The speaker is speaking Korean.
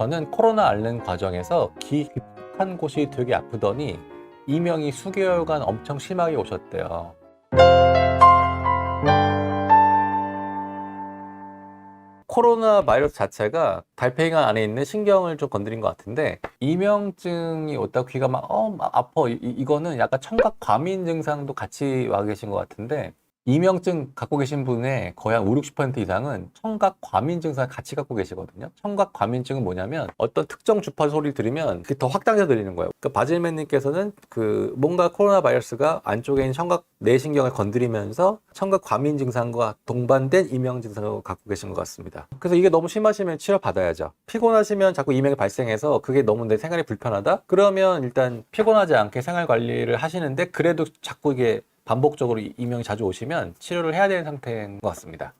저는 코로나 앓는 과정에서 귀 깊숙한 곳이 되게 아프더니 이명이 수개월간 엄청 심하게 오셨대요. 코로나 바이러스 자체가 달팽이관 안에 있는 신경을 좀 건드린 것 같은데 이명증이 왔다고 귀가 막, 어, 막 아파. 이, 이- 이거는 약간 청각 과민 증상도 같이 와 계신 것 같은데 이명증 갖고 계신 분의 거의 한 5, 60% 이상은 청각 과민 증상을 같이 갖고 계시거든요. 청각 과민증은 뭐냐면 어떤 특정 주파수 소리를 들으면 그게 더 확장해서 들리는 거예요. 그러니까 바질맨 님께서는 그 뭔가 코로나 바이러스가 안쪽에 있는 청각 뇌신경을 건드리면서 청각 과민 증상과 동반된 이명 증상을 갖고 계신 것 같습니다. 그래서 이게 너무 심하시면 치료 받아야죠. 피곤하시면 자꾸 이명이 발생해서 그게 너무 내 생활이 불편하다? 그러면 일단 피곤하지 않게 생활 관리를 하시는데 그래도 자꾸 이게 반복적으로 이- 이명이 자주 오시면 치료를 해야 되는 상태인 것 같습니다.